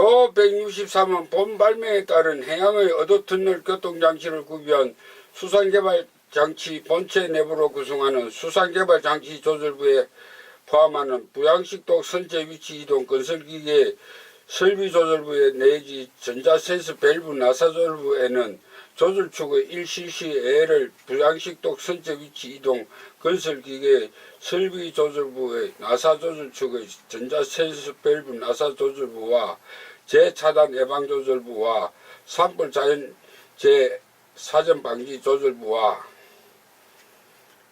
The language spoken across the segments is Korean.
도 163은 본 발명에 따른 해양의 어도터널 교통장치를 구비한 수산개발장치 본체 내부로 구성하는 수산개발장치 조절부에 포함하는 부양식도 선체 위치 이동 건설기계 설비 조절부의 내지 전자센서 밸브 나사 조절부에는 조절축의 1cc 를 부양식독 선체 위치 이동 건설기계 설비 조절부의 나사 조절축의 전자센서 밸브 나사 조절부와 재차단 예방 조절부와 산불 자연 재 사전 방지 조절부와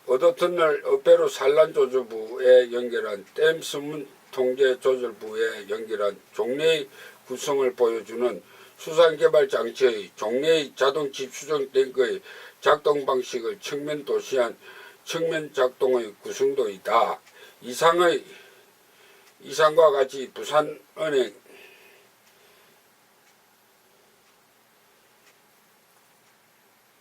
어도터널 어배로 산란 조절부에 연결한 댐 수문 통제 조절부에 연결한 종래의 구성을 보여주는 수산개발 장 치의 종래의 자동 집수정 탱크의 작동 방식을 측면 도시한 측면 작동의 구성도이다. 이상의 이상과 같이 부산은행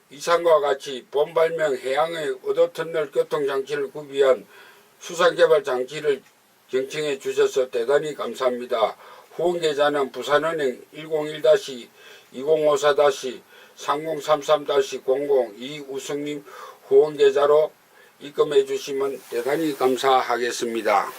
이상과 같이 본발명 해양의 어도터널 교통장치를 구비한 수산개발 장치를 경청해 주셔서 대단히 감사합니다. 후원 계좌는 부산은행 101-2054-3033-00 이 우승님 후원 계좌로 입금해 주시면 대단히 감사하겠습니다.